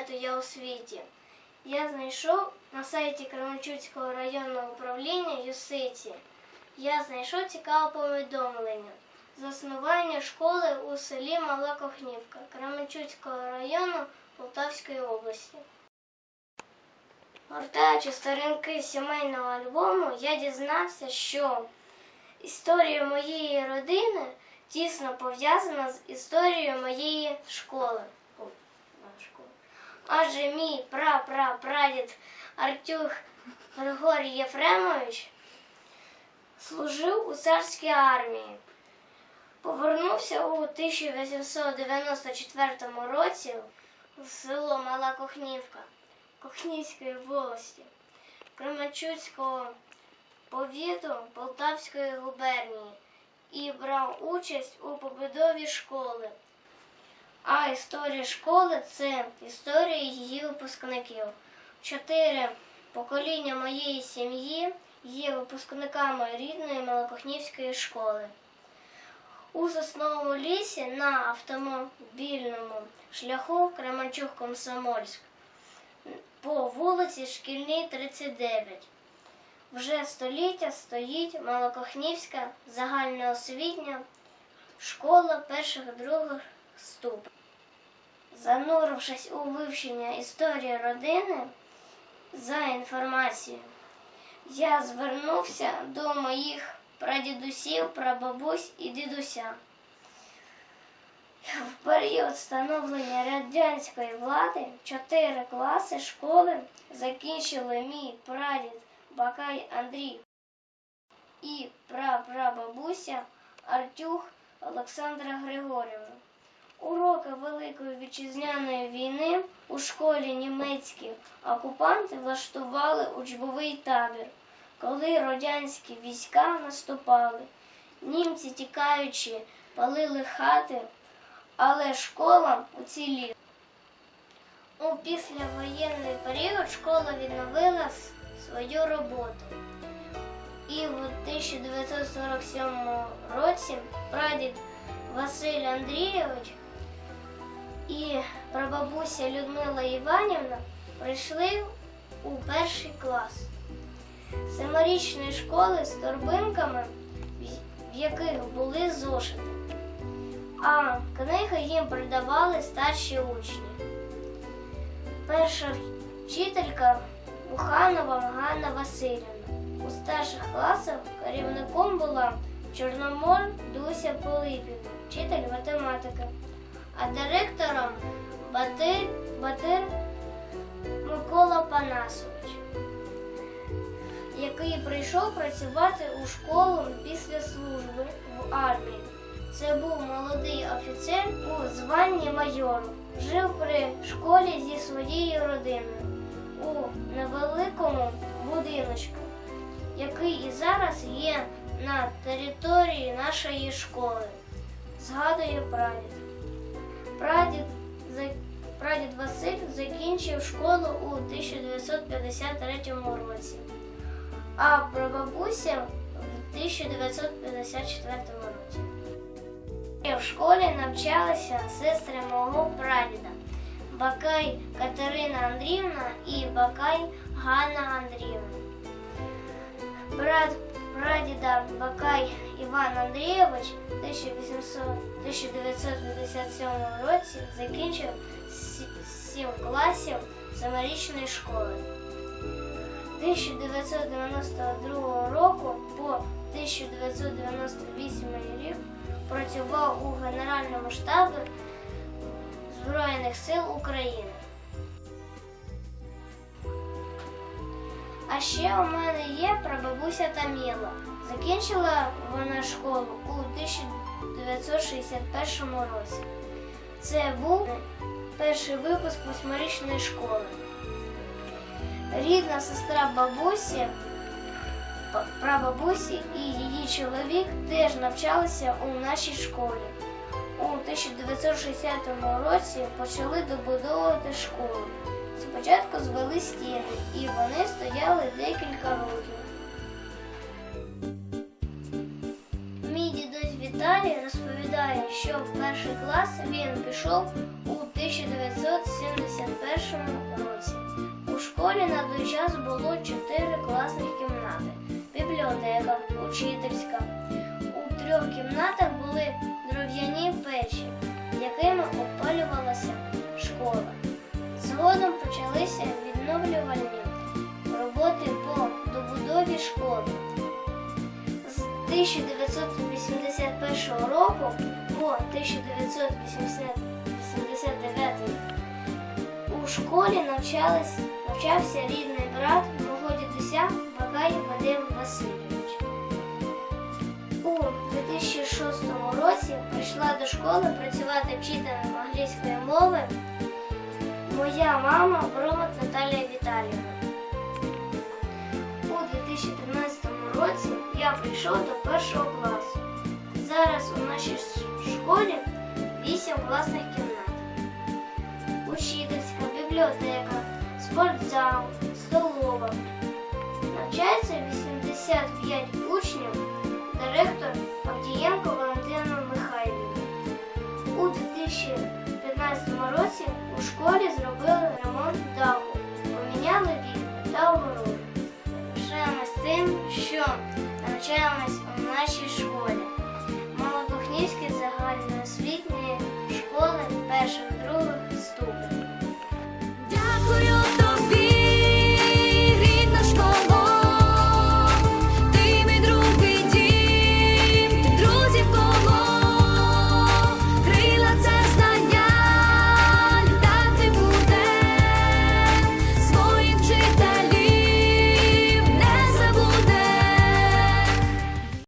інтернету я у світі. Я знайшов на сайті Кременчуцького районного управління Юстиції. Я знайшов цікаве повідомлення. Заснування школи у селі Мала Кохнівка Кременчуцького району Полтавської області. Гортаючи сторінки сімейного альбому, я дізнався, що історія моєї родини тісно пов'язана з історією моєї школи. О, не. Адже мій прапрапрадід Артюх Григорій Єфремович служив у царській армії. Повернувся у 1894 році в село Мала Кохнівка Кохнівської волості Кременчуцького повіту Полтавської губернії і брав участь у побудові школи. А історія школи це історія її випускників. Чотири покоління моєї сім'ї є випускниками рідної Малокохнівської школи. У сосновому лісі на автомобільному шляху Кременчук-Комсомольськ по вулиці Шкільній 39. Вже століття стоїть Малокохнівська загальноосвітня школа перших других ступенів. Занурившись у вивчення історії родини за інформацією, я звернувся до моїх прадідусів, прабабусь і дідуся. В період становлення радянської влади чотири класи школи закінчили мій прадід Бакай Андрій і прапрабабуся Артюх Олександра Григорівна. Уроки Великої вітчизняної війни у школі німецькі окупанти влаштували учбовий табір, коли радянські війська наступали. Німці, тікаючи, палили хати, але школа уціліла. У післявоєнний період школа відновила свою роботу. І в 1947 році прадід Василь Андрійович і прабабуся Людмила Іванівна прийшли у перший клас семирічної школи з торбинками, в- яких були зошити, а книги їм придавали старші учні. Перша вчителька Буханова Ганна Васильівна. У старших класах керівником була Чорномор Дуся Полипівна, вчитель математики, а директором Батир, Батир Микола Панасович, який прийшов працювати у школу після служби в армії. Це був молодий офіцер у званні майору. Жив при школі зі своєю родиною у невеликому будиночку, який і зараз є на території нашої школи. Згадує прадід. Прадід, прадід Василь закінчив школу у 1953 році, а прабабуся в 1954 році. В школі навчалися сестри мого прадіда Бакай Катерина Андріївна і Бакай Ганна Андріївна. Брат прадіда Бакай Іван Андрійович в 1800 1957 році закінчив сі- сім класів семирічної школи. 1992 року по 1998 рік працював у Генеральному штабі Збройних сил України. А ще у мене є прабабуся Таміла. Закінчила вона школу у 1961 році. Це був перший випуск восьмирічної школи. Рідна сестра бабусі, прабабусі і її чоловік теж навчалися у нашій школі. У 1960 році почали добудовувати школу. Спочатку звели стіни, і вони стояли декілька років. Мій дідусь Віталій розповідає, що в перший клас він пішов у 1971 році. У школі на той час було чотири класних кімнати: бібліотека, учительська. У трьох кімнатах були дров'яні печі, якими опалювалася школа. Згодом почалися відновлювальні роботи по добудові школи. З 1981 року по 1989 у школі навчався рідний брат мого дідуся Бакай Вадим Васильович. У 2006 році прийшла до школи працювати вчителем англійської мови моя мама Бромот Наталія Віталіївна. У 2013 році я прийшов до першого класу. Зараз у нашій школі 8 класних кімнат. Учительська, бібліотека, спортзал, столова. Навчається 85 учнів, директор Авдієнко Валентина Михайлівна. У 2012 році у школі зробили ремонт даху, поміняли вікна та огороди. Пишаємось тим, що навчаємось у нашій школі. Малокухнівській загальній